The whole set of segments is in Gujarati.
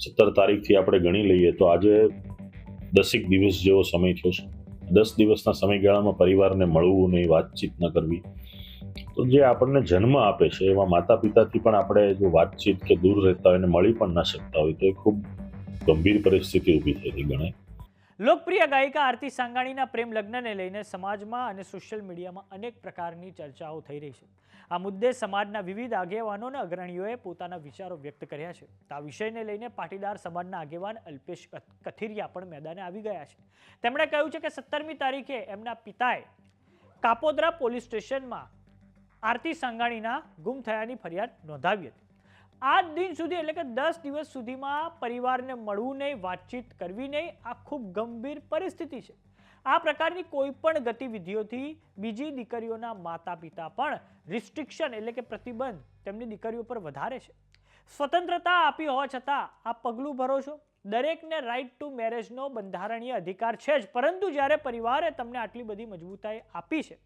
સત્તર તારીખથી આપણે ગણી લઈએ તો આજે દસેક દિવસ જેવો સમય થયો છે. દસ દિવસના સમયગાળામાં પરિવારને મળવું નહીં વાતચીત ન કરવી. તો જે આપણને જન્મ આપે છે, એવા માતા પિતાથી પણ આપણે જો વાતચીત કે દૂર રહેતા હોય અને મળી પણ ના શકતા હોય તો એ ખૂબ ગંભીર પરિસ્થિતિ ઊભી થઈ ગણાય. લોકપ્રિય ગાયિકા આરતી સાંગાણીના પ્રેમ લગ્નને લઈને સમાજમાં અને સોશિયલ મીડિયામાં અનેક પ્રકારની ચર્ચાઓ થઈ રહી છે. આ મુદ્દે સમાજના વિવિધ આગેવાનો અને અગ્રણીઓએ પોતાના વિચારો વ્યક્ત કર્યા છે. આ વિષયને લઈને પાટીદાર સમાજના આગેવાન અલ્પેશ કથ- કથિરિયા પણ મેદાને આવી ગયા છે. તેમણે કહ્યું છે કે સત્તરમી તારીખે એમના પિતાએ કાપોદ્રા પોલીસ સ્ટેશનમાં આરતી સાંગાણીના ગુમ થયાની ફરિયાદ નોંધાવી હતી. આજ દિન સુધી એટલે કે દસ દિવસ સુધીમાં પરિવારને મળવું નહીં, વાતચીત કરવી નહીં, આ ખૂબ ગંભીર પરિસ્થિતિ છે. આ પ્રકારની કોઈ પણ ગતિવિધિઓથી બીજી દીકરીઓના માતા પિતા પણ રિસ્ટ્રિક્શન એટલે કે પ્રતિબંધ તેમની દીકરીઓ પર વધારે છે. સ્વતંત્રતા આપી હોવા છતાં આ પગલું ભરો છો. દરેકને રાઇટ ટુ મેરેજનો બંધારણીય અધિકાર છે જ, પરંતુ જ્યારે પરિવારે તમને આટલી બધી મજબૂતાઈ આપી છે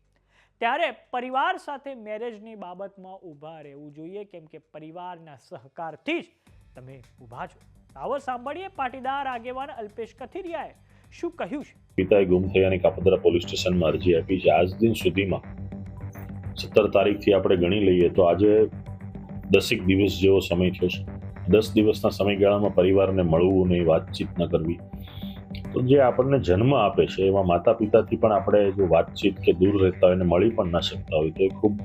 ત્યારે પરિવાર સાથે મેરેજની બાબતમાં ઊભા રહેવું જોઈએ. કેમ કે પરિવારના સહકારથી જ તમે ઊભા છો. આવો સાંભળીએ પાટીદાર આગેવાન અલ્પેશ કથિરિયાએ શું કહ્યું છે? પિતાએ ગુમ થયાની કાપોદ્રા પોલીસ સ્ટેશનમાં અરજી આપી છે. આજ દિન સુધીમાં સત્તર તારીખથી આપણે ગણી લઈએ તો આજે દસેક દિવસ જેવો સમય થયો છે. દસ દિવસના સમયગાળામાં પરિવારને મળવું નહીં વાતચીત ન કરવી જે આપણને જન્મ આપે છે, એમાં માતા પિતાથી પણ આપણે જો વાતચીત કે દૂર રહેતા હોય અને મળી પણ ના શકતા હોય, તો એ ખૂબ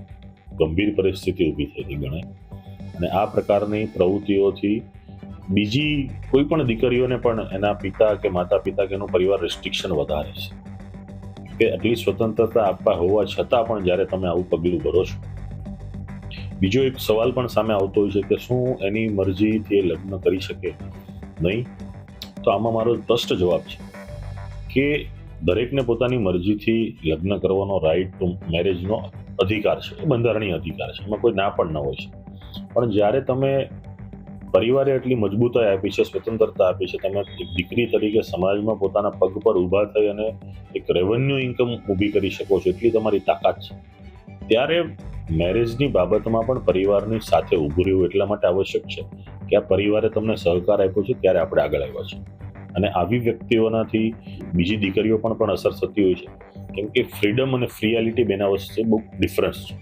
ગંભીર પરિસ્થિતિ ઊભી થતી ગણાય. અને આ પ્રકારની પ્રવૃત્તિઓથી બીજી કોઈ પણ દીકરીઓને પણ એના પિતા કે માતા પિતા કે એનો પરિવાર રિસ્ટ્રિક્શન વધારે છે. કે આટલી સ્વતંત્રતા આપવા હોવા છતાં પણ જ્યારે તમે આવું પગલું ભરો છો. બીજો એક સવાલ પણ સામે આવતો હોય છે કે શું એની મરજીથી એ લગ્ન કરી શકે? નહીં. તો આમાં મારો સ્પષ્ટ જવાબ છે કે દરેકને પોતાની મરજીથી લગ્ન કરવાનો રાઈટ ટુ મેરેજનો અધિકાર છે, એ બંધારણીય અધિકાર છે, એમાં કોઈ ના પણ ન હોય છે. પણ જ્યારે તમે પરિવારે એટલી મજબૂતાઈ આપી છે, સ્વતંત્રતા આપી છે, તમે એક દીકરી તરીકે સમાજમાં પોતાના પગ પર ઊભા થઈ અને એક રેવન્યુ ઇન્કમ ઊભી કરી શકો છો, એટલી તમારી તાકાત છે. ત્યારે મેરેજની બાબતમાં પણ પરિવારની સાથે ઊભું રહેવું એટલા માટે આવશ્યક છે. કે પરિવારે તમને સહકાર આપ્યો છે ત્યારે આપણે આગળ આવ્યા છે અને આવી વ્યક્તિઓનાથી બીજી દીકરીઓ પણ પણ અસર થતી હોય છે. કેમ કે ફ્રીડમ અને ફ્રીયાલિટી બેના વચ્ચે બહુ ડિફરન્સ છે.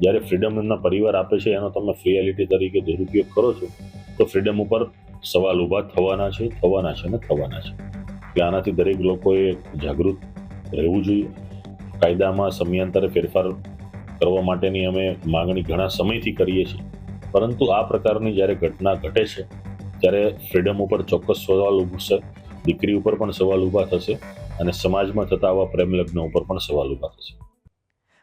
જ્યારે ફ્રીડમ એમના પરિવાર આપે છે, એનો તમે ફ્રીયાલિટી તરીકે દુરુપયોગ કરો છો, તો ફ્રીડમ ઉપર સવાલ ઊભા થવાના છે થવાના છે અને થવાના છે. કે આનાથી દરેક લોકોએ જાગૃત રહેવું જોઈએ. કાયદામાં સમયાંતરે ફેરફાર કરવા માટેની અમે માગણી ઘણા સમયથી કરીએ છીએ. પરંતુ આ પ્રકારની જ્યારે ઘટના ઘટે છે, ત્યારે ફ્રીડમ ઉપર ચોક્કસ સવાલ ઉભશે દીકરી ઉપર પણ સવાલ ઊભા થશે અને સમાજમાં થતા આવા પ્રેમ લગ્ન ઉપર પણ સવાલ ઊભા થશે.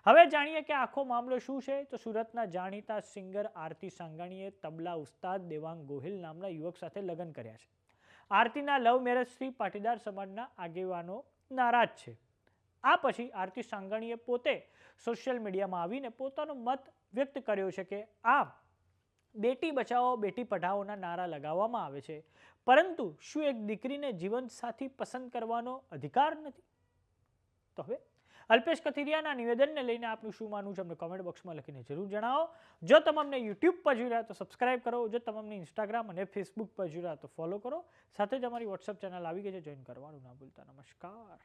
હવે જાણીએ કે આખો મામલો શું છે? તો સુરતના જાણીતા સિંગર આરતી સાંગાણીએ તબલા ઉસ્તાદ દેવાંગ ગોહિલ નામના યુવક સાથે લગ્ન કર્યા છે. આરતીના લવ મેરેજથી પાટીદાર સમાજના આગેવાનો નારાજ છે. આ પછી આરતી સાંગાણીએ પોતે સોશિયલ મીડિયામાં આવીને પોતાનો મત વ્યક્ત કર્યો છે કે આમ બેટી બચાવો, બેટી પઢાઓના નારા લગાવવામાં આવે છે. પરંતુ શું એક દીકરીને જીવનસાથી પસંદ કરવાનો અધિકાર નથી? તો હવે અલ્પેશ કથિરિયાના નિવેદનને લઈને આપનું શું માનવું છે અમને કોમેન્ટ બોક્સમાં લખીને જરૂર જણાવો. જો તમને યુટ્યુબ પર જોઈ રહ્યા તો સબસ્ક્રાઇબ કરો. જો તમને ઇન્સ્ટાગ્રામ અને ફેસબુક પર જોઈ રહ્યા તો ફોલો કરો. સાથે જ અમારી વોટ્સઅપ ચેનલ આવી ગઈ છે. જોઈન કરવાનું ના ભૂલતા. નમસ્કાર.